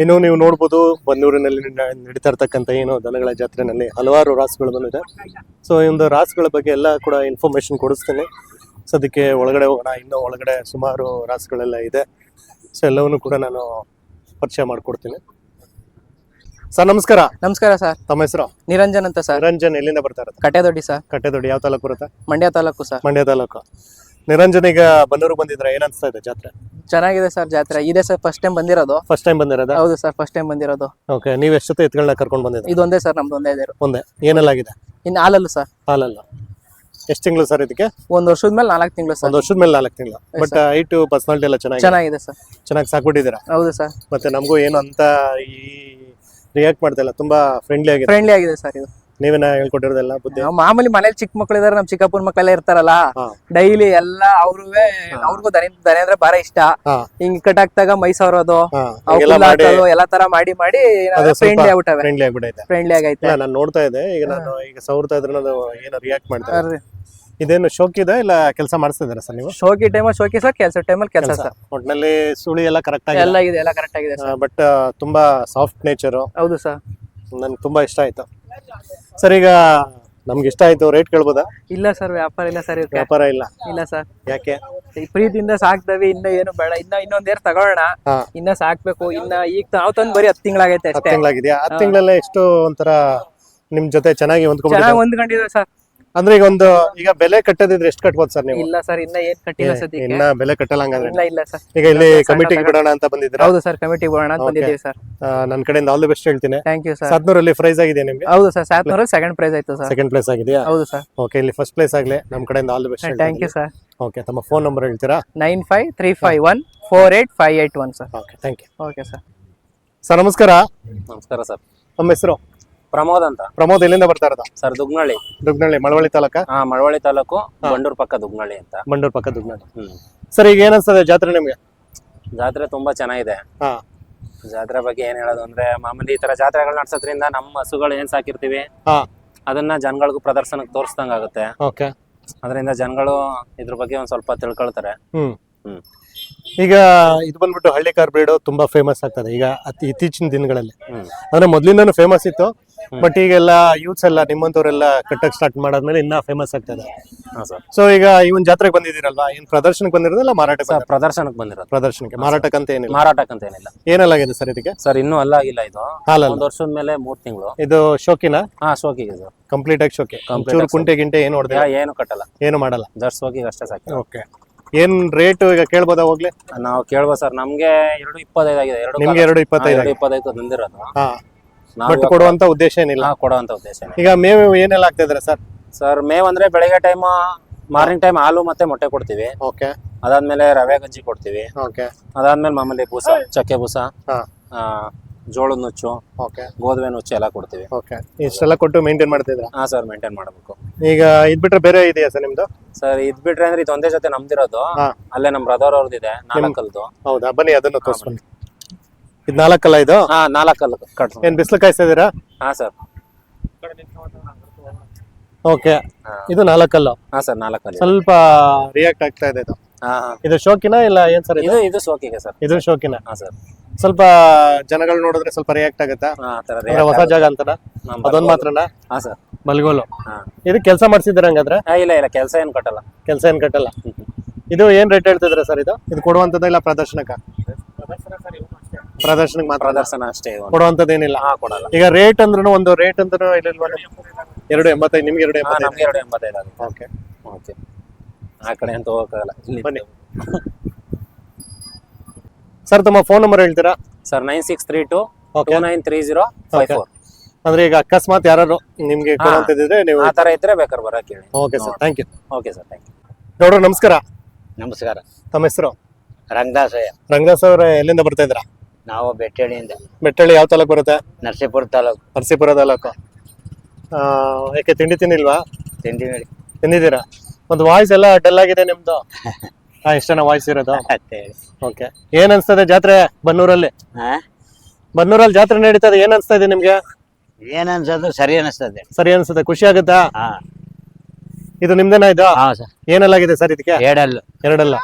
ಇನ್ನು ನೀವು ನೋಡ್ಬೋದು ಬನ್ನೂರಿನಲ್ಲಿ ನಡೀತಾ ಇರ್ತಕ್ಕಂಥ ಏನು ದನಗಳ ಜಾತ್ರೆನಲ್ಲಿ ಹಲವಾರು ರಾಸುಗಳು ಬಂದಿದೆ. ಸೊ ಈ ಒಂದು ರಾಸುಗಳ ಬಗ್ಗೆ ಎಲ್ಲ ಕೂಡ ಇನ್ಫಾರ್ಮೇಶನ್ ಕೊಡಿಸ್ತೀನಿ. ಅದಕ್ಕೆ ಒಳಗಡೆ ಹೋಗೋಣ ಇನ್ನೂ ಒಳಗಡೆ ಸುಮಾರು ರಾಸುಗಳೆಲ್ಲ ಇದೆ. ಸೊ ಎಲ್ಲವನ್ನು ಕೂಡ ನಾನು ಪರಿಚಯ ಮಾಡಿಕೊಡ್ತೀನಿ. ಸರ್ ನಮಸ್ಕಾರ. ನಮಸ್ಕಾರ ಸರ್ ತಮ್ಮ ಹೆಸರು? ನಿರಂಜನ್ ಅಂತ ಸರ್ ನಿರಂಜನ್ ಎಲ್ಲಿಂದ ಬರ್ತಾ ಇರೋದು? ಕಟ್ಟೆದೊಡ್ಡಿ ಸರ್ ಕಟ್ಟೆದೊಡ್ಡಿ ಯಾವ ತಾಲೂಕು ಬರುತ್ತೆ? ಮಂಡ್ಯ ತಾಲೂಕು ಸರ್ ಮಂಡ್ಯ ತಾಲೂಕು. ನಿರಂಜನ್ ಈಗ ಬಂದಿದ್ರ ಬಂದಿದ್ರೆ ಏನ್ ಅನ್ಸ್ತಾ ಇದೆ ಜಾತ್ರೆ? ಚೆನ್ನಾಗಿದೆ ಸರ್ ಜಾತ್ರೆ. ಇದೆ ಸರ್ ಫಸ್ಟ್ ಟೈಮ್ ಬಂದಿರೋದು. ಫಸ್ಟ್ ಟೈಮ್ ಬಂದಿರೋದ? ಹೌದು ಸರ್ ಫಸ್ಟ್ ಟೈಮ್ ಬಂದಿರೋದು. ಓಕೆ ನೀವು ಜೊತೆ ಎತ್ಗಳನ್ನ ಕರ್ಕೊಂಡು ಬಂದಿದ್ರಿ ಇದೊಂದೇ ಸರ್ ನಮ್ದು ಒಂದೇ ಇದೆ ಒಂದೇ. ಏನೆಲ್ಲಾಗಿದೆ ಇನ್ನು ಹಾಲಲ್ಲೂ ಸರ್. ಹಾಲಲ್ಲ. ಎಷ್ಟು ತಿಂಗಳು ಸರ್ ಇದಕ್ಕೆ? ಒಂದ್ ವರ್ಷದ ಮೇಲೆ ನಾಲ್ಕು ತಿಂಗಳು ಸರ್. ಒಂದು ವರ್ಷದ ಮೇಲೆ ನಾಲ್ಕು ತಿಂಗಳು. ಬಟ್ ಹೈಟ್ ಪರ್ಸನಾಲಿಟಿ ಎಲ್ಲ ಚೆನ್ನಾಗಿ ಚೆನ್ನಾಗಿದೆ ಸರ್. ಚೆನ್ನಾಗಿ ಸಾಕ್ಬಿಟ್ಟಿದ್ದೀರಾ? ಹೌದು ಸರ್. ಮತ್ತೆ ನಮಗೂ ಏನು ಅಂತ ಈ ರಿಯಾಕ್ಟ್ ಮಾಡ್ತಾ ಇಲ್ಲ. ತುಂಬಾ ಫ್ರೆಂಡ್ಲಿ ಆಗಿದೆ. ಫ್ರೆಂಡ್ಲಿ ಆಗಿದೆ ಸರ್ ಇದು. ನೀವೇನ ಹೇಳ್ಕೊಟ್ಟಿರೋದೆಲ್ಲ ಬುದ್ಧಿ. ನಾವು ಮಾಮೂಲಿ ಮನೇಲಿ ಚಿಕ್ಕ ಮಕ್ಕಳು ಇದಾರೆ ನಮ್ ಚಿಕ್ಕಪ್ಪನ ಮಕ್ಕಳೆಲ್ಲ ಇರ್ತಾರಲ್ಲ ಹಾ. ಡೈಲಿ ಎಲ್ಲ ಅವ್ರುವೆ ಅವ್ರಿಗೂ ದನ ದನ ಅಂದ್ರೆ ಬಾರ ಇಷ್ಟ. ಹಾ. ಹಿಂಗ್ ಕಟ್ ಹಾಕ್ದಾಗ ಹಾ. ಎಲ್ಲ ಮಾಡಿ ಹಾಕೋದು ತರ ಮಾಡಿ ಮಾಡಿ ಅದು ಸ್ವಲ್ಪ ಫ್ರೆಂಡ್ಲಿ ಆಗ್ಬಿಟ್ಟವೆ. ಫ್ರೆಂಡ್ಲಿ ಆಗ್ಬಿಟ್ಟೈತೆ. ಫ್ರೆಂಡ್ಲಿ ಆಗೈತೆ. ಇಲ್ಲ ನಾನು ನೋಡ್ತಾ ಇದ್ದೆ. ಈಗ ನಾನು ಈಗ ಸೌರ್ತಾ ಇದ್ರೆ ನಾನು ಏನೋ ರಿಯಾಕ್ಟ್ ಮಾಡ್ತಾ ಇದ್ದೆ. ಸರ್ ಇದೇನು ಶೋಕ್ ಇದೆ ಇಲ್ಲ ಕೆಲಸ ಮಾಡಿಸ್ತಾ ಇದ್ದೀರಾ ಸರ್ ನೀವು? ಶೋಕಿ ಟೈಮ್ ಶೋಕಿ ಸರ್ ಕೆಲಸ ಟೈಮಲ್ಲಿ ಕೆಲಸ ಸರ್. ಒಟ್ಟಿನಲ್ಲಿ ಸುಳಿ ಎಲ್ಲ ಕರೆಕ್ಟ್ ಆಗಿದೆ. ಎಲ್ಲ ಇದೆ ಎಲ್ಲ ಕರೆಕ್ಟ್ ಆಗಿದೆ ಸರ್. ಬಟ್ ತುಂಬಾ ಸಾಫ್ಟ್ ನೇಚರ್ ಹೌದು ಸರ್. ನನ್ಗೆ ತುಂಬಾ ಇಷ್ಟ ಆಯ್ತು. ಸರ್ ಈಗ ನಮ್ಗೆ ಇಷ್ಟ ಆಯ್ತು ರೇಟ್ ಕೇಳ್ಬೋದಾ? ಇಲ್ಲ ಸರ್ ವ್ಯಾಪಾರ ಇಲ್ಲ ಸರ್ ಇದಕ್ಕೆ. ವ್ಯಾಪಾರ ಇಲ್ಲ? ಇಲ್ಲ ಸರ್. ಯಾಕೆ? ಈ ಪ್ರೀತಿಯಿಂದ ಸಾಕ್ತವಿ ಇನ್ನ ಏನು ಬೇಡ. ಇನ್ನ ಇನ್ನೊಂದ್ ಏರ್ ತಗೊಳ್ಳೋಣ. ಹಾ. ಇನ್ನ ಸಾಕ್ಬೇಕು ಇನ್ನ ಈಗ ನಾವ್ ತಂದ್ ಬರೀ ಹತ್ತು ತಿಂಗಳಾಗೈತೆ ಹತ್ತು ಅಷ್ಟೇ. ತಿಂಗಳಾಗಿದೆಯಾ? ಹತ್ತು ತಿಂಗಳಲ್ಲೇ ಎಷ್ಟು ಒಂಥರ ನಿಮ್ ಜೊತೆ ಚೆನ್ನಾಗಿ ಹೊಂದ್ಕೊಂಡ್ಬಿಟ್ಟಿದೆ ಚೆನ್ನಾಗಿ ಸರ್. ಅಂದ್ರೆ ಈಗ ಒಂದು ಈಗ ಬೆಲೆ ಕಟ್ಟದಿದ್ರೆ ಎಷ್ಟು ಕಟ್ಬೋದು ಸರ್ ನೀವು? ಇಲ್ಲ ಸರ್ ಇನ್ನ ಏನ್ ಕಟ್ಟಿಲ್ಲ ಸದ್ಯಕ್ಕೆ. ಇನ್ನ ಬೆಲೆ ಕಟ್ಟಲ್ಲ ಹಂಗಂದ್ರೆ ಇಲ್ಲ ಇಲ್ಲ ಸರ್. ಈಗ ಇಲ್ಲಿ ಕಮಿಟಿಗೆ ಬಿಡೋಣ ಅಂತ ಬಂದಿದ್ದೀರಾ? ಹೌದು ಸರ್ ಕಮಿಟಿ ಬಿಡೋಣ ಅಂತ ಬಂದಿದ್ದೀವಿ ಸರ್. ನನ್ನ ಕಡೆಯಿಂದ ಆಲ್ ದಿ ಬೆಸ್ಟ್ ಹೇಳ್ತೀನಿ. ಥ್ಯಾಂಕ್ ಯು ಸರ್ ಸಾತ್ನೂರಲ್ಲಿ ಪ್ರೈಸ್ ಆಗಿದೆ ನಿಮಗೆ? ಹೌದು ಸರ್ ಸಾತ್ನೂರಲ್ಲಿ ಸೆಕೆಂಡ್ ಪ್ರೈಸ್ ಆಯ್ತು ಸರ್. ಸೆಕೆಂಡ್ ಪ್ಲೇಸ್ ಆಗಿದೆಯಾ? ಹೌದು ಸರ್. ಓಕೆ ಇಲ್ಲಿ ಫಸ್ಟ್ ಪ್ಲೇಸ್ ಆಗಲಿ. ನಮ್ಮ ಕಡೆಯಿಂದ all the best thank you sir okay ತಮ್ಮ ಫೋನ್ ನಂಬರ್ ಹೇಳ್ತೀರಾ? Nine five three five one four eight five eight one sir okay thank you okay sir sir ನಮಸ್ಕಾರ. ನಮಸ್ಕಾರ ಸರ್ ನಮ್ಮ ಹೆಸರು? ಪ್ರಮೋದ್ ಅಂತ. ಪ್ರಮೋದ್ ಎಲ್ಲಿಂದ ಬರ್ತಾ ಇರೋದು? ಸರ್ ದುಗ್ನಳ್ಳಿ. ದುಗ್ನಳ್ಳಿ ಮಳವಳ್ಳಿ ತಾಲೂಕ? ಹಾ ಮಳವಳ್ಳಿ ತಾಲೂಕು ಬಂಡೂರ್ ಪಕ್ಕ ದುಗ್ನಳ್ಳಿ ಅಂತ. ಮಂಡೂರ್ ಪಕ್ಕ ದುಗ್ನಳ್ಳಿ. ಹ್ಮ್. ಸರ್ ಈಗ ಏನ್ ಅನ್ಸ್ತದೆ ಜಾತ್ರೆ ನಿಮ್ಗೆ? ಜಾತ್ರೆ ತುಂಬಾ ಚೆನ್ನಾಗಿದೆ. ಹಾ. ಜಾತ್ರೆ ಬಗ್ಗೆ ಏನ್ ಹೇಳೋದು ಅಂದ್ರೆ ಮಾಮೂಲಿ ಈ ತರ ಜಾತ್ರೆಗಳು ನಡ್ಸೋದ್ರಿಂದ ನಮ್ಮ ಹಸುಗಳು ಏನ್ ಸಾಕಿರ್ತೀವಿ ಹಾ. ಅದನ್ನ ಜನಗಳಿಗೂ ಪ್ರದರ್ಶನಕ್ಕೆ ತೋರಿಸ್ದಂಗ್ ಆಗುತ್ತೆ ಓಕೆ. ಅದರಿಂದ ಜನಗಳು ಇದ್ರ ಬಗ್ಗೆ ಒಂದ್ ಸ್ವಲ್ಪ ತಿಳ್ಕೊಳ್ತಾರೆ. ಹ್ಮ್. ಹ್ಮ್. ಈಗ ಇದು ಬಂದ್ಬಿಟ್ಟು ಹಳ್ಳಿ ಕಾರ್ ಬ್ರೀಡ್ ತುಂಬಾ ಫೇಮಸ್ ಆಗ್ತದೆ ಈಗ ಅತಿ ಇತ್ತೀಚಿನ ದಿನಗಳಲ್ಲಿ. ಅಂದ್ರೆ ಮೊದ್ಲಿಂದನೂ ಫೇಮಸ್ ಇತ್ತು ಬಟ್ ಈಗೆಲ್ಲ ಯೂತ್ಸ್ ಎಲ್ಲ ನಿಮ್ಮಂತವ್ರೆಲ್ಲ ಕಟ್ಟಕ್ ಸ್ಟಾರ್ಟ್ ಮಾಡಾದ್ಮೇಲೆ ಇನ್ನ ಫೇಮಸ್ ಆಗ್ತದೆ ಸೊ ಈಗ ಇವನ್ ಜಾತ್ರೆಗೆ ಬಂದಿದ್ದೀರಲ್ಲ ಏನ್ ಪ್ರದರ್ಶನಕ್ಕೆ ಬಂದಿರೋದಿಲ್ಲ ಮಾರಾಟ ಬಂದಿರೋದಾ? ಪ್ರದರ್ಶನಕ್ಕೆ ಬಂದಿರೋದು. ಪ್ರದರ್ಶನಕ್ಕೆ ಮಾರಾಟಕ್ಕಂತ ಏನಿಲ್ಲ? ಮಾರಾಟಕ್ಕಂತ ಏನಿಲ್ಲ. ಏನೆಲ್ಲಾಗಿದೆ ಸರ್ ಇದಕ್ಕೆ? ಸರ್ ಇನ್ನೂ ಅಲ್ಲ ಆಗಿಲ್ಲ ಇದು. ಹಾಲಲ್ಲ. ಒಂದ್ ವರ್ಷದ ಮೇಲೆ ಮೂರ್ ತಿಂಗಳು. ಇದು ಶೋಕಿನ? ಹಾ ಶೋಕಿ ಸರ್. ಕಂಪ್ಲೀಟ್ ಆಗಿ ಶೋಕಿ. ಕುಂಟೆ ಗಿಂಟೆ ಏನು ಹೊಡೆದ ಏನು ಕಟ್ಟಲ್ಲ. ಏನು ಮಾಡಲ್ಲ? ಜಸ್ಟ್ ಹೋಗಿ ಅಷ್ಟೇ ಸಾಕು. ಓಕೆ ಏನ್ ರೇಟ್ ಈಗ ಕೇಳ್ಬೋದಾ ಹೋಗ್ಲಿ? ನಾವು ಕೇಳ್ಬೋದು ಸರ್. ನಮ್ಗೆ ಎರಡು ಇಪ್ಪತ್ತೈದು ಆಗಿದೆ. ಎರಡು ನಿಮ್ಗೆ ಎರಡು ಇಪ್ಪತ್ತೈದು ಎರಡು ಇಪ್ಪತ್ತೈದು ತಂದಿರೋದು ಹಾ. ನಾವು ಬಟ್ ಕೊಡುವಂತ ಉದ್ದೇಶ ಏನಿಲ್ಲ? ಕೊಡುವಂತ ಉದ್ದೇಶ ಈಗ ಮೇವು ಏನೆಲ್ಲ ಆಗ್ತಾ ಇದಾರೆ ಸರ್? ಸರ್ ಮೇವ್ ಅಂದ್ರೆ ಬೆಳಗ್ಗೆ ಟೈಮ್ ಮಾರ್ನಿಂಗ್ ಟೈಮ್ ಹಾಲು ಮತ್ತೆ ಮೊಟ್ಟೆ ಕೊಡ್ತೀವಿ. ಓಕೆ. ಅದಾದ್ಮೇಲೆ ರವೆ ಗಂಜಿ ಕೊಡ್ತೀವಿ. ಓಕೆ. ಅದಾದ್ಮೇಲೆ ಮಾಮೂಲಿ ಬೂಸ ಚಕ್ಕೆ ಬೂಸ ಹಾ. ಆ, ಜೋಳದ ನುಚ್ಚು ಓಕೆ. ಗೋಧುವೆ ನುಚ್ಚು ಎಲ್ಲ ಕೊಡ್ತೀವಿ. ಓಕೆ. ಇಷ್ಟೆಲ್ಲ ಕೊಟ್ಟು ಮೇಂಟೈನ್ ಮಾಡ್ತಿದ್ರೆ ಹಾ ಸರ್ ಮೇಂಟೈನ್ ಮಾಡಬೇಕು. ಈಗ ಇದ್ ಬಿಟ್ರೆ ಬೇರೆ ಇದೆಯಾ ಸರ್ ನಿಮ್ದು? ಸರ್ ಇದ್ ಬಿಟ್ರೆ ಅಂದ್ರೆ ಇದೊಂದೇ ಜೊತೆ ನಮ್ದಿರೋದು. ಹಾ. ಅಲ್ಲೇ ನಮ್ ಬ್ರದರ್ ಅವ್ರದ್ದಿದೆ ನಾಲ್ಕಲ್ದು ಹೌದಾ? ಬನ್ನಿ ಅದನ್ನು ತೋರಿಸ್ಬನ್ನಿ ಇದು ನಾಲ್ಕಲ್ಲ ಇದು? ಹಾ ನಾಲ್ಕಲ್ಲ ಕಟ್ ಏನ್ ಬಿಸಿಲು ಕಾಯಿಸ್ತಾ ಹಾ ಸರ್. ಓಕೆ. ಹಾ. ಇದು ನಾಲ್ಕಲ್ಲು ಹಾ ಸರ್ ನಾಲ್ಕಲ್ಲಿ ಸ್ವಲ್ಪ ರಿಯಾಕ್ಟ್ ಆಗ್ತಾ ಇದೆ ಇದು. ಹಾ ಹಾ. ಇದು ಶೋಕಿನ ಇಲ್ಲ ಏನ್ ಸರ್ ಇದು? ಇದು ಇದು ಸೋಕಿಗೆ ಸರ್. ಇದು ಶೋಕಿನ? ಹಾ ಸರ್. ಸ್ವಲ್ಪ ಜನಗಳು ನೋಡಿದ್ರೆ ಸ್ವಲ್ಪ ರಿಯಾಕ್ಟ್ ಆಗುತ್ತಾ? ಅಂದ್ರೆ ಹೊಸ ಜಾಗ ಅಂತಾರ ಅದೊಂದ್ ಮಾತ್ರನ? ಹಾ ಸರ್. ಮಲ್ಗೋಲು. ಇದು ಕೆಲಸ ಮಾಡ್ಸಿದ್ದೀರ ಹಂಗಾದ್ರೆ? ಇಲ್ಲ ಇಲ್ಲ ಕೆಲಸ ಏನು ಕಟ್ಟಲ್ಲ. ಕೆಲಸ ಏನ್ ಕಟ್ಟಲ್ಲ? ಇದು ಏನ್ ರೇಟ್ ಹೇಳ್ತಿದ್ರ ಸರ್ ಇದು? ಇದು ಕೊಡುವಂತದ ಇಲ್ಲ ಪ್ರದರ್ಶನಕ್ಕ? ಪ್ರದರ್ಶನಕ್ಕೆ ಮಾತ್ರ? ಪ್ರದರ್ಶನ ಅಷ್ಟೇ ಇದು. ಕೊಡುವಂತದ್ದೇನಿಲ್ಲ ಹಾ ಕೊಡಲ್ಲ. ಈಗ ರೇಟ್ ಅಂದ್ರೂ ಒಂದು ರೇಟ್ ಅಂದ್ರೆ ಇಲ್ಲಿಲ್ವಾ ಎರಡು ಎಂಬತ್ತೈದು ನಿಮ್ಗೆ ಎರಡು ಎಂಬತ್ತೈದು. ಎರಡು ಎಂಬತ್ತೈದು ಓಕೆ ಓಕೆ. ಆ ಕಡೆ ಅಂತ ಹೋಗಕ್ಕಾಗಲ್ಲ. ಇಲ್ಲಿ ಬನ್ನಿ. ಸರ್ ತಮ್ಮ ಫೋನ್ ನಂಬರ್ ಹೇಳ್ತೀರಾ? Sir nine six three two two nine three zero five. Four ಅಂದ್ರೆ ಈಗ ಅಕಸ್ಮಾತ್ ಯಾರು ನಿಮ್ಗೆ. ಕೊಡುವಂತದಿದ್ರೆ ನೀವು ಆ ಥರ ಇದ್ರೆ ಬೇಕಾದ್ರೆ ಬರಕ್ಕೆ ಹೇಳಿ. Okay sir thank you okay sir thank you ನೋಡ್ರಿ ನಮಸ್ಕಾರ. ನಮಸ್ಕಾರ. ತಮ್ಮ ಹೆಸರು? ರಂಗದಾಸಯ್ಯ ರಂಗದಾಸ್ ಅವ್ರ ಎಲ್ಲಿಂದ ಬರ್ತಾ ಇದ್ರ ನಾವು ಬೆಟ್ಟಳ್ಳಿಯಿಂದ. ಬೆಟ್ಟಳ್ಳಿ ಯಾವ ತಾಲೂಕು ಬರುತ್ತೆ? ನರಸೀಪುರ ತಾಲೂಕು. ನರಸೀಪುರ ತಾಲೂಕು. ಆ, ಯಾಕೆ ತಿಂಡಿ ತಿನ್ನಿಲ್ವಾ? ತಿಂಡಿ ಹೇಳಿ ತಿಂದಿದ್ದೀರಾ? ಒಂದು ವಾಯ್ಸ್ ಎಲ್ಲ ಡಲ್ ಆಗಿದೆ ನಿಮ್ದು. ಹಾ ಇಷ್ಟನ ವಾಯ್ಸ್ ಇರೋದು? ಓಕೆ ಏನ್ ಅನ್ಸ್ತದೆ ಜಾತ್ರೆ ಬನ್ನೂರಲ್ಲಿ? ಬನ್ನೂರಲ್ಲಿ ಜಾತ್ರೆ ನಡೀತದೆ ಏನ್ ಅನ್ಸ್ತಾ ಇದೆ ನಿಮ್ಗೆ? ಏನ್ ಅನ್ಸೋದು ಸರಿ ಅನಿಸ್ತದೆ. ಸರಿ ಅನ್ಸುತ್ತೆ ಖುಷಿ ಆಗುತ್ತಾ? ಇದು ನಿಮ್ದೇನ ಇದು? ಹಾ ಸರ್. ಏನೆಲ್ಲಾಗಿದೆ ಸರ್ ಇದಕ್ಕೆ? ಎರಡಲ್ಲ. ಎರಡಲ್ಲ.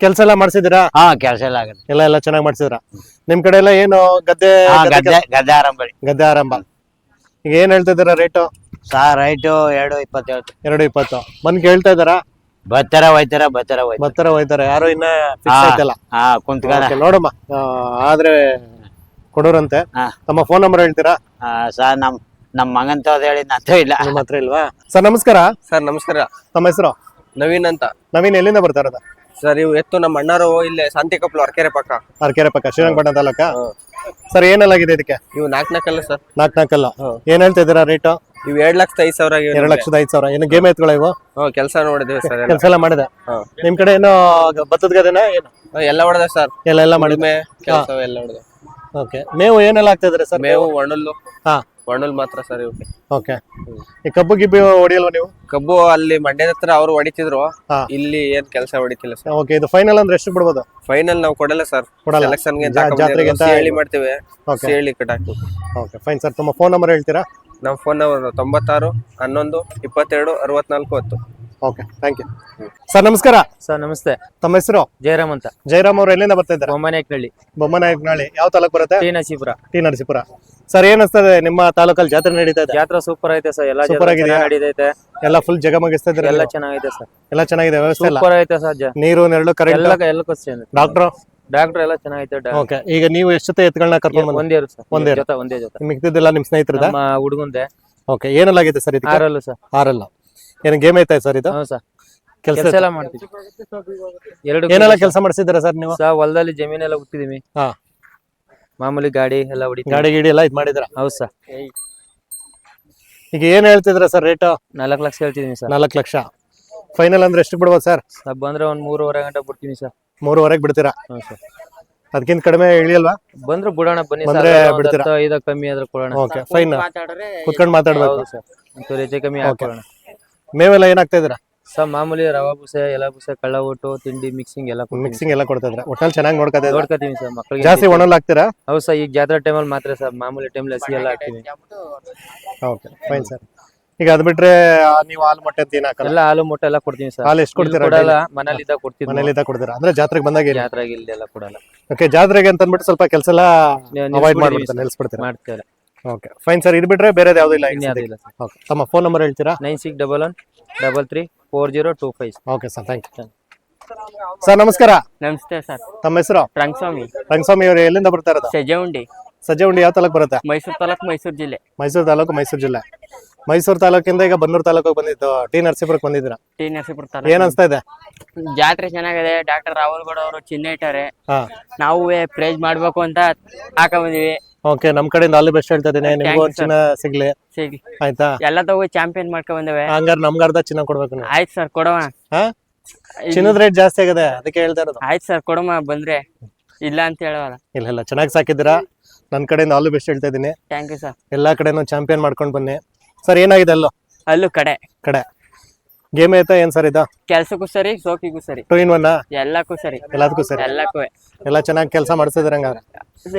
ಕೆಲಸ ಎಲ್ಲ ಮಾಡ್ಸಿದಿರಾ ಹಾ ಕೆಲಸ ಎಲ್ಲ ಆಗುತ್ತೆ ಎಲ್ಲ ಎಲ್ಲ ಚೆನ್ನಾಗಿ ಮಾಡ್ಸಿದ್ರ ನಿಮ್ ಕಡೆ ಎಲ್ಲ ಏನು ಗದ್ದೆ ಗದ್ದೆ ಗದ್ದೆ ಗದ್ದೆ ಆರಂಭ. ಗದ್ದೆ ಆರಂಭ. ಈಗ ಏನ್ ಹೇಳ್ತಿದ್ದೀರಾ ರೇಟು ಸಾ ರೈಟು ಎರಡು ಇಪ್ಪತ್ತೇಳು. ಎರಡು ಇಪ್ಪತ್ತು. ಬಂದ್ ಕೇಳ್ತಾ ಇದಾರಾ ಬರ್ತಾರ ಹೋಯ್ತಾರ ಬತ್ತರ ಹೋಯ್ತಾರ. ಬರ್ತಾರ ಹೋಯ್ತಾರೆ. ಯಾರು ಇನ್ನ fix ಹಾ. ಆಯ್ತಲ್ಲ? ಹಾ ಕುಂತ್ಕೊಂಡ Okay, ನೋಡಮ್ಮ. ಆ, ಆದ್ರೆ ಕೊಡೋರಂತೆ. ಹಾ. ತಮ್ಮ ಫೋನ್ ನಂಬರ್ ಹೇಳ್ತೀರಾ? ಸರ್ ನಮ್ ನಮ್ ಮಗಂತ ಹೇಳಿದ್ ನಂತ ಇಲ್ಲ. ನಿಮ್ಮ ಹತ್ರ ಇಲ್ವಾ? ಸರ್ ನಮಸ್ಕಾರ. ಸರ್ ನಮಸ್ಕಾರ. ತಮ್ಮ ಹೆಸರು? ನವೀನ್ ಅಂತ. ನವೀನ್ ಎಲ್ಲಿಂದ ಬರ್ತಾ ಇರೋದು? ಸರ್ ಇವು ಎತ್ತು ನಮ್ಮ ಅಣ್ಣರು ಇಲ್ಲೇ ಶಾಂತಿ ಕಪ್ಲು ಅರ್ಕೆರೆ ಪಕ್ಕ. ಅರ್ಕೆರೆ ಪಕ್ಕ ಶ್ರೀರಂಗಪಟ್ಟಣ ತಾಲೂಕ? ಸರ್ ಏನೆಲ್ಲಾಗಿದೆ ಇದಕ್ಕೆ? ಇವು ನಾಲ್ಕು ನಾಲ್ಕಲ್ಲ ಸರ್. ನಾಲ್ಕು ನಾಲ್ಕಲ್ಲ. ಏನ್ ಹೇಳ್ತಾ ಇದ್ದೀರಾ ರೇಟು? ಇವು ಎರಡ್ ಲಕ್ಷದ ಐದು ಸಾವಿರ ಎರಡು ಲಕ್ಷದ ಐದು ಸಾವಿರ. ಏನು ಗೇಮ್ ಎತ್ಕೊಳ್ಳೋ ಇವು? ಕೆಲಸ ನೋಡಿದ್ವಿ ಸರ್ ಎಲ್ಲ. ಕೆಲಸ ಎಲ್ಲ ಮಾಡಿದೆ? ಹಾ. ನಿಮ್ ಕಡೆ ಏನೋ ಗ- ಭತ್ತದ ಗದೆನಾ ಏನು? ಎಲ್ಲ ಹೊಡೆದ ಸರ್. ಎಲ್ಲ ಎಲ್ಲ ಮಾಡಿದೆ? ಉಳುಮೆ ಕೆಲಸ ಎಲ್ಲ ಹೊಡೆದ. ಓಕೆ. ಮೇವು ಏನೆಲ್ಲ ಆಗ್ತಾ ಇದ್ರಿ ಸರ್? ಮೇವು ಒಣಲ್ಲು. ಹಾ. ಒಣಲ್ ಮಾತ್ರ ಸರ್ ಇವಕ್ಕೆ ಓಕೆ. ಈ ಕಬ್ಬು ಗಿಬ್ಬು ಹೊಡಿಯಲ್ವಾ ನೀವು? ಕಬ್ಬು ಅಲ್ಲಿ ಮಂಡ್ಯದ ಹತ್ರ ಅವ್ರು ಹೊಡಿತಿದ್ರು. ಹಾ. ಇಲ್ಲಿ ಏನ್ ಕೆಲಸ ಹೊಡಿತಿಲ್ಲ ಸರ್. ಓಕೆ ಇದು ಫೈನಲ್ ಅಂದ್ರೆ ಎಷ್ಟು ಬಿಡ್ಬೋದು? ಫೈನಲ್ ನಾವು ಕೊಡಲ್ಲ ಸರ್. ಕೊಡಲ್ಲ. ಸೆಲೆಕ್ಷನ್ಗೆ ಜಾ- ಜಾತ್ರೆಗೆ ಅಂತ ಹೇಳಿ ಮಾಡ್ತೇವೆ. Okay. ಹೇಳಿ ಕಟ್ಟಾಕ್ತೀವಿ ಓಕೆ ಫೈನ್ ಸರ್. ತಮ್ಮ ಫೋನ್ ನಂಬರ್ ಹೇಳ್ತೀರಾ? ನಮ್ಮ ಫೋನ್ ನಂಬರ್ ತೊಂಬತ್ತಾರು ಹನ್ನೊಂದು ಇಪ್ಪತ್ತೆರಡು ಅರವತ್ನಾಲ್ಕು ಹತ್ತು. ಓಕೆ ಥ್ಯಾಂಕ್ ಯು ಸರ್ ನಮಸ್ಕಾರ. ಸರ್ ನಮಸ್ತೆ. ತಮ್ಮ ಹೆಸರು? ಜಯರಾಮ್ ಅಂತ. ಜಯರಾಮ್ ಅವ್ರು ಎಲ್ಲಿಂದ ಬರ್ತಾ ಇದ್ದಾರೆ? ಬೊಮ್ಮನಾಯಕನಹಳ್ಳಿ ಬೊಮ್ಮನಾಯಕನಹಳ್ಳಿ ಯಾವ ತಾಲೂಕು ಬರುತ್ತೆ? T Narasipura. T Narasipura. Sir ಏನಿಸ್ತದೆ ಅನ್ಸ್ತದೆ? ನಿಮ್ಮ ತಾಲೂಕಲ್ಲಿ ಜಾತ್ರೆ ನಡೀತಾ ಇದೆ? ಜಾತ್ರಾ ಸೂಪರ್ ಐತೆ ಸರ್ ಎಲ್ಲ ಸೂಪರ್ ಆಗಿದೆ ನಡೀತೈತೆ. ಎಲ್ಲ ಫುಲ್ ಜಗಮಗಿಸ್ತಾ ಇದ್ದಾರೆ ಎಲ್ಲ ಚೆನ್ನಾಗಿದೆ ಸರ್ ಎಲ್ಲ ಚೆನ್ನಾಗಿದೆ ವ್ಯವಸ್ಥೆ ಸೂಪರ್ ಐತೆ ಸರ್ ನೀರು ನೆರಳು ಕರೆಂಟ್ ಎಲ್ಲ ಎಲ್ಲ ಡಾಕ್ಟ್ರು ಡಾಕ್ಟರ್ ಎಲ್ಲ ಚೆನ್ನಾಗೈತೆ ಓಕೆ ಈಗ ನೀವು ಎಷ್ಟು ಜೊತೆ ಎತ್ಗಳನ್ನ ಕರ್ಕೊಂಡು ಬಂದ ಒಂದೇ ಸರ್. ಒಂದೇ. ಜೊತೆ ಒಂದೇ ಜೊತೆ. ಮಿಕ್ತಿದ್ದೆಲ್ಲ ನಿಮ್ ಸ್ನೇಹಿತರದ ನಮ್ಮ ಹುಡುಗಂದೆ. ಓಕೆ ಏನೆಲ್ಲಾಗಿದೆ ಸರ್ ಇದು ಆರಲ್ಲ ಸರ್. ಆರಲ್ಲ. ಏನು ಗೇಮ್ ಐತೆ ಸರ್ ಇದು? ಹ್ಞೂ ಸರ್. ಕೆಲಸ ಎಲ್ಲ ಮಾಡ್ತೀವಿ. ಎರಡು ಏನೆಲ್ಲ ಕೆಲಸ. ಮಾಡಿಸಿದ್ದೀರಾ ಸರ್ ನೀವು? ಸರ್ ಹೊಲದಲ್ಲಿ ಜಮೀನೆಲ್ಲ ಹುಟ್ಟಿದೀವಿ ಹಾ. ಮಾಮೂಲಿ ಗಾಡಿ ಎಲ್ಲ ಹೊಡಿತೀವಿ. ಗಾಡಿ ಗಿಡಿ ಎಲ್ಲ ಇದು ಮಾಡಿದ್ರ ಹೌದು ಸರ್. ಈಗ ಏನ್ ಹೇಳ್ತಿದ್ರ ಸರ್ ರೇಟ್ ನಾಲ್ಕು ಲಕ್ಷ ಹೇಳ್ತಿದ್ದೀನಿ ಸರ್. ನಾಲ್ಕು ಲಕ್ಷ. ಫೈನಲ್ ಅಂದ್ರೆ ಎಷ್ಟು ಬಿಡ್ಬೋದು ಸರ್? ಸರ್ ಬಂದ್ರೆ ಒಂದ್ ಮೂರುವರೆ ಗಂಟೆ ಬಿಡ್ತೀನಿ ಸರ್. ಮೂರುವರೆಗೆ ಬಿಡ್ತೀರಾ? ಸರ್. ಅದಕ್ಕಿಂತ ಕಡಿಮೆ ಇಳಿಯಲ್ವಾ? ಬಂದ್ರೆ ಬಿಡೋಣ ಬನ್ನಿ ಬಂದ್ರೆ ಸರ್. ಬಿಡ್ತೀರಾ? ಐದ ಕಮ್ಮಿ ಆದ್ರೆ ಕೊಡೋಣ. ಓಕೆ ಫೈನ್ ಕುತ್ಕೊಂಡು ಮಾತಾಡ್ಬೇಕು. ಹೌದು ಸರ್. ಒಂಚೂರು ಹೆಚ್ಚು ಕಮ್ಮಿ ಹಾಕೊಳ್ಳೋಣ ಮೇವೆಲ್ಲ ಏನಾಗ್ತಾ ಇದ್ರ ಸರ್ ಮಾಮೂಲಿ ರವಾ ಬುಸೆ ಎಲ್ಲ ಬುಸೆ ಕಳ್ಳ ಒಟ್ಟು ತಿಂಡಿ ಮಿಕ್ಸಿಂಗ್ ಎಲ್ಲ ಮಿಕ್ಸಿಂಗ್ ಎಲ್ಲ ಕೊಡ್ತಾ ಇದ್ರ ಒಟ್ಟಲ್ಲಿ ಚೆನ್ನಾಗಿ ನೋಡ್ಕೊತಾ ನೋಡ್ಕೊತೀವಿ ಸರ್. ಮಕ್ಕಳಿಗೆ ಜಾಸ್ತಿ ಒಣಲ್ ಹಾಕ್ತೀರಾ? ಹೌದು ಸರ್. ಈಗ ಜಾತ್ರೆ ಟೈಮಲ್ಲಿ ಮಾತ್ರ ಸರ್. ಮಾಮೂಲಿ ಟೈಮ್ ಹಸಿ ಎಲ್ಲ ಹಾಕ್ತೀವಿ. Okay fine sir. ಈಗ ಅದ್ ಬಿಟ್ರೆ ನೀವ್ ನೀವು ಹಾಲು ಮೊಟ್ಟೆ ಅಂತ ಏನ್ ಹಾಕಲ್ಲ? ಎಲ್ಲ ಹಾಲು ಮೊಟ್ಟೆ ಎಲ್ಲ ಕೊಡ್ತೀನಿ ಸರ್. ಹಾಲು ಎಷ್ಟು ಇಲ್ಲಿ ಕೊಡ್ತೀರಾ ಕೊಡಲ್ಲ ಮನೇಲಿದ್ದ ಕೊಡ್ತೀರಾ? ಅಂದ್ರೆ ಜಾತ್ರೆಗೆ ಬಂದಾಗ ಜಾತ್ರೆಗೆ ಇಲ್ಲೆಲ್ಲ ಕೊಡಲ್ಲ. ಓಕೆ ಜಾತ್ರೆಗೆ ಅಂತ ಅಂದ್ಬಿಟ್ಟು ಸ್ವಲ್ಪ ಕೆಲಸ ಎಲ್ಲ ನೀವು ಅವಾಯ್ಡ್ ಮಾಡ್ಬಿಡ್ತಾರೆ. ನಿಲ್ಸ್ಬಿಡ್ತೀರಾ? ಮಾಡ್ತೀವಿ ಓಕೆ ಫೈನ್ ಸರ್ ಇದು ಬಿಟ್ರೆ ಬೇರೆ ಯಾವ್ದು ಇಲ್ಲ ಇನ್ಯಾವುದಿಲ್ಲ ಸರ್. ಓಕೆ ತಮ್ಮ ಫೋನ್ ನಂಬರ್ ಹೇಳ್ತೀರಾ? Nine six double one double three four zero two five okay sir thank you sir ನಮಸ್ಕಾರ. ನಮಸ್ತೆ ಸರ್. ತಮ್ಮ ಹೆಸರು? ರಂಗಸ್ವಾಮಿ. ರಂಗಸ್ವಾಮಿ ಅವರು ಎಲ್ಲಿಂದ ಬರ್ತಾ ಇರೋದು? ಸಜ್ಜೆ ಉಂಡಿ ಯಾವ ತಾಲೂಕು ಬರುತ್ತೆ? ಮೈಸೂರು ತಾಲೂಕು ಮೈಸೂರು ಜಿಲ್ಲೆ. ಮೈಸೂರು ತಾಲೂಕು ಮೈಸೂರು ಜಿಲ್ಲೆ. ಮೈಸೂರು ತಾಲೂಕಿಂದ ಈಗ ಬನ್ನೂರು ತಾಲೂಕಿಗೆ ಬಂದಿದ್ದು ಟಿ ನರಸೀಪುರಕ್ಕೆ ಬಂದಿದ್ದೀರಾ? ಟಿ ನರಸೀಪುರ ಏನ್ ತಾಲೂಕು ಅನ್ಸ್ತಾ ಇದೆ? ಜಾತ್ರೆ ಚೆನ್ನಾಗಿದೆ. ಡಾಕ್ಟರ್ ರಾಹುಲ್ ಗೌಡ ಅವರು ಚಿನ್ನ ಇಟ್ಟಾರೆ. ಹಾ. ನಾವು ಪ್ರೈಸ್ ಮಾಡ್ಬೇಕು ಅಂತ ಹಾಕ ಬಂದಿವಿ. ಓಕೆ ನಮ್ ಕಡೆಯಿಂದ ಆಲ್ ಬೆಸ್ಟ್ ಹೇಳ್ತಾ ಇದ್ದೀನಿ. ನಿಮ್ಗೂ ಒಂದು ಚಿನ್ನ ಸಿಗ್ಲಿ. ಸಿಗಿ ಆಯ್ತಾ? ಎಲ್ಲ ತಗೋ ಚಾಂಪಿಯನ್ ಮಾಡ್ಕೊಂಡ್ ಬಂದವೆ. ಹಂಗಾರೆ ನಮ್ಗೆ ಅರ್ಧ ಚಿನ್ನ ಕೊಡ್ಬೇಕು ನೀವು. ಆಯ್ತು ಸರ್ ಕೊಡೋಣ ಹಾ? ಚಿನ್ನದ ರೇಟ್ ಜಾಸ್ತಿ ಆಗಿದೆ ಅದಕ್ಕೆ ಹೇಳ್ತಾ ಇರೋದು. ಆಯ್ತು ಸರ್ ಕೊಡಮ್ಮ ಬಂದ್ರೆ. ಇಲ್ಲ ಅಂತ ಹೇಳೋಲ್ಲ ಇಲ್ಲ ಇಲ್ಲ ಚೆನ್ನಾಗಿ ಸಾಕಿದ್ದೀರಾ? ನನ್ನ ಕಡೆಯಿಂದ ಆಲ್ ಬೆಸ್ಟ್ ಹೇಳ್ತಾ ಇದ್ದೀನಿ. ಥ್ಯಾಂಕ್ ಯು ಸರ್ ಎಲ್ಲಾ ಕಡೆನೂ ಚಾಂಪಿಯನ್ ಮಾಡ್ಕೊಂಡು ಬನ್ನಿ. ಸರ್ ಏನಾಗಿದೆ ಅಲ್ಲೋ? ಅಲ್ಲೂ ಕಡೆ. ಕಡೆ. ಗೇಮ್ ಐತಾ ಏನ್ ಸರ್ ಇದು? ಕೆಲ್ಸಕ್ಕೂ ಸರಿ ಸೋಕಿಗೂ ಸರಿ. ಟೂ ಇನ್ ಒನ್ ಎಲ್ಲಕ್ಕೂ ಸರಿ. ಎಲ್ಲದಕ್ಕೂ ಸರಿ. ಎಲ್ಲಕ್ಕೂ. ಎಲ್ಲ ಚೆನ್ನಾಗಿ ಕೆಲಸ ಮಾಡಿಸಿದ್ರ ಹಂಗಾರೆ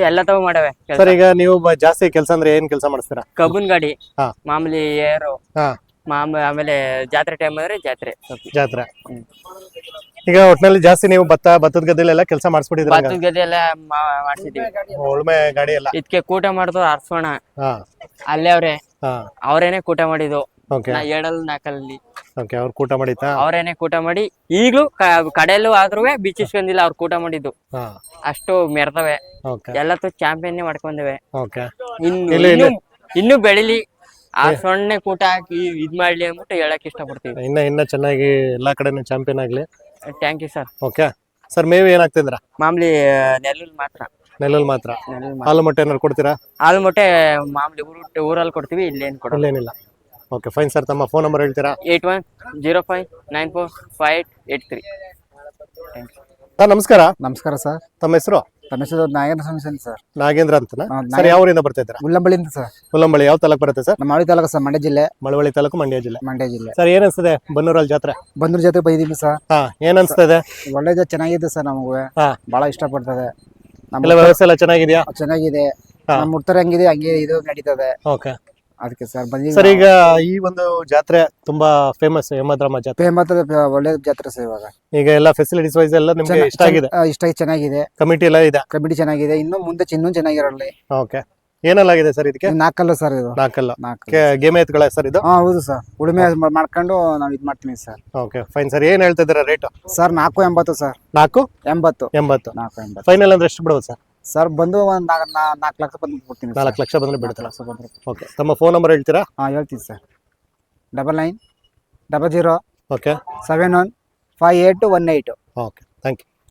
ಎಲ್ಲ ತಗೋ ಮಾಡವೆ ಸರ್ ಈಗ ನೀವು ಬ- ಜಾಸ್ತಿ ಕೆಲಸ ಅಂದ್ರೆ ಏನ್ ಕೆಲಸ ಮಾಡಿಸ್ತೀರಾ? ಕಬ್ಬನ್ ಗಾಡಿ ಹಾ. ಮಾಮೂಲಿ ಏರು ಹಾ. ಮಾಮೂಲಿ ಆಮೇಲೆ ಜಾತ್ರೆ ಟೈಮ್ ಅಂದ್ರೆ ಜಾತ್ರೆ. ಜಾತ್ರೆ. ಹ್ಮ್. ಈಗ ಒಟ್ನಲ್ಲಿ ಜಾಸ್ತಿ ನೀವು ಭತ್ತ ಭತ್ತದ ಗದ್ದೆಲೆಲ್ಲ ಕೆಲಸ ಮಾಡಿಸ್ಬಿಟ್ಟಿದ್ರ ಭತ್ತದ ಗದ್ದೆ ಎಲ್ಲ ಮಾ- ಮಾಡ್ಸಿದೀವಿ ಉಳ್ಮೆ ಗಾಡಿ ಎಲ್ಲ ಇದಕ್ಕೆ ಕೂಟ ಮಾಡಿದ್ರು ಅರ್ಸೋಣ. ಹಾ. ಅಲ್ಲೇ ಅವ್ರೆ. ಅವ್ರೇನೆ ಕೂಟ ಮಾಡಿದ್ದು. ಓಕೆ ನಾ ಏಳಲ್ ನಾಲ್ಕಲ್ಲಿ. ಓಕೆ ಅವ್ರು ಕೂಟ ಮಾಡಿತಾ ಅವ್ರೇನೆ ಕೂಟ ಮಾಡಿ ಈಗ್ಲೂ ಕ- ಕಡೆಯಲ್ಲೂ ಆದ್ರೂ ಬಿಚ್ಚಿಸ್ಕೊಂಡಿಲ್ಲ ಅವ್ರು ಕೂಟ ಮಾಡಿದ್ದು. ಹಾ. ಅಷ್ಟು ಮೆರೆದವೆ. ಓಕೆ ಎಲ್ಲತ್ತು ಚಾಂಪಿಯನ್ ಮಾಡ್ಕೊಂಡವೆ. ಓಕೆ ಇನ್ನು ಇಲ್ಲ, ಇಲ್ಲ. ಇನ್ನು ಇನ್ನು ಬೆಳಿಲಿ ಆ ಸೊನ್ನೆ ಕೂಟ ಹಾಕಿ ಇದ್ ಮಾಡ್ಲಿ ಅಂದ್ಬಿಟ್ಟು ಹೇಳಕ್ ಇಷ್ಟಪಡ್ತೀವಿ. ಇನ್ನ ಇನ್ನ ಚೆನ್ನಾಗಿ ಎಲ್ಲಾ ಕಡೆನೂ ಚಾಂಪಿಯನ್ ಆಗ್ಲಿ. Thank you sir okay sir ಮೇವು ಏನಾಗ್ತಿದ್ರ ಮಾಮೂಲಿ ನೆಲ್ಲೂಲ್ ಮಾತ್ರ ಮಾತ್ರ. ನೆಲ್ಲೂಲ್ ಮಾತ್ರ? ಹಾಲು ಮೊಟ್ಟೆ ಏನಾದ್ರು ಕೊಡ್ತೀರಾ? ಹಾಲು ಮೊಟ್ಟೆ ಮಾಮೂಲಿ ಊರು ಊರಲ್ಲಿ ಕೊಡ್ತೀವಿ ಇಲ್ಲೇನು ಕೊಡಲ್ಲ. ಅಲ್ಲೇನಿಲ್ಲ ಓಕೆ ಫೈನ್ ಸರ್ ತಮ್ಮ ಫೋನ್ ನಂಬರ್ ಹೇಳ್ತೀರಾ? Eight one zero five nine four five eight three. Sir ನಮಸ್ಕಾರ. ನಮಸ್ಕಾರ ಸರ್. ತಮ್ಮ ಹೆಸರು? ತಮ್ಮ ಹೆಸರು ನಾಗೇಂದ್ರ ಸ್ವಾಮಿ ಸರ್. ನಾಗೇಂದ್ರ ಅಂತನಾ? ಹಾ, ಸರ್. ಯಾವ ಊರಿಂದ ಬರ್ತಾ ಇದ್ದೀರಾ? ಅಂತ ಸರ್. ಹುಲ್ಲಂಬಳಿ ಯಾವ ತಾಲೂಕು ಬರುತ್ತೆ ಸರ್? ನಮ್ಮ ಮಾಳಿ ತಾಲೂಕು ಸರ್ ಮಂಡ್ಯ ಜಿಲ್ಲೆ. ಮಳವಳ್ಳಿ ತಾಲೂಕು ಮಂಡ್ಯ ಜಿಲ್ಲೆ. ಮಂಡ್ಯ ಜಿಲ್ಲೆ. ಸರ್ ಏನ್ ಅನ್ಸ್ತದೆ ಬನ್ನೂರಲ್ಲಿ ಜಾತ್ರೆ? ಬನ್ನೂರ ಜಾತ್ರೆ ಬೈದೀವಿ ಸರ್. ಹಾ ಏನ್ ಅನ್ಸ್ತದೆ? ಒಳ್ಳೇದು ಚೆನ್ನಾಗಿದೆ ಸರ್ ನಮಗೆ. ಹಾ. ಬಹಳ ಇಷ್ಟಪಡ್ತದೆ. ಎಲ್ಲ ವ್ಯವಸ್ಥೆ ಎಲ್ಲ ಚೆನ್ನಾಗಿದ್ಯಾ? ಚೆನ್ನಾಗಿದೆ. ನಮ್ಮ ಉತ್ತರ ಹೆಂಗಿದೆ ಹಂಗೆ ಇದು ನಡೀತದೆ. ಓಕೆ. ಅದಕ್ಕೆ ಸರ್ ಬಂದಿ ಸರ್ ಈಗ ಈ ಒಂದು ಜಾತ್ರೆ ತುಂಬಾ ಫೇಮಸ್ ಹೇಮದ್ರಮ್ಮ ಜಾತ್ರೆ. ಫೇಮಸ್ ಒಳ್ಳೆ ಜಾತ್ರೆ ಸರ್ ಇವಾಗ. ಈಗ ಎಲ್ಲ ಫೆಸಿಲಿಟೀಸ್ ವೈಸ್ ಎಲ್ಲ ನಿಮ್ಗೆ ಇಷ್ಟ ಆಗಿದೆ? ಇಷ್ಟ ಚೆನ್ನಾಗಿದೆ. ಕಮಿಟಿ ಎಲ್ಲ ಇದೆ? ಕಮಿಟಿ ಚೆನ್ನಾಗಿದೆ. ಇನ್ನು ಮುಂದೆ ಇನ್ನೂ ಚೆನ್ನಾಗಿರಲಿ. ಓಕೆ. ಏನೆಲ್ಲ ಆಗಿದೆ ಸರ್ ಇದಕ್ಕೆ? ನಾಲ್ಕಲ್ಲ ಸರ್ ಇದು. ನಾಲ್ಕಲ್ಲ. ನಾಲ್ಕು ಗೇಮ್ ಎತ್ಗಳ ಸರ್ ಇದು? ಹಾ ಹೌದು ಸರ್. ಉಳುಮೆ ಮಾಡ್ಕೊಂಡು ನಾವು ಇದು ಮಾಡ್ತೀನಿ ಸರ್. Okay fine sir. ಏನ್ ಹೇಳ್ತಾ ಇದ್ದೀರಾ ರೇಟ್? ಸರ್ ನಾಲ್ಕು ಎಂಬತ್ತು ಸರ್. ನಾಲ್ಕು? ಎಂಬತ್ತು. ಎಂಬತ್ತು. ನಾಲ್ಕು ಎಂಬತ್ತು. ಫೈನಲ್ ಅಂದ್ರೆ ಎಷ್ಟು ಬಿಡೋದು ಸರ್? ಸರ್ ಬಂದು ಒಂದು ನಾಲ್ಕು ಲಕ್ಷ ಬಂದು ಕೊಡ್ತೀನಿ. ನಾಲ್ಕು ಲಕ್ಷ ಬಂದ್ರೆ ಬಿಡ್ತಾರೆ ಲಕ್ಷ ಬಂದ್ರೆ ಓಕೆ ತಮ್ಮ ಫೋನ್ ನಂಬರ್ ಹೇಳ್ತೀರಾ? ಹಾಂ ಹೇಳ್ತೀನಿ sir. Double nine double zero okay. Seven one five eight one eight okay thank you.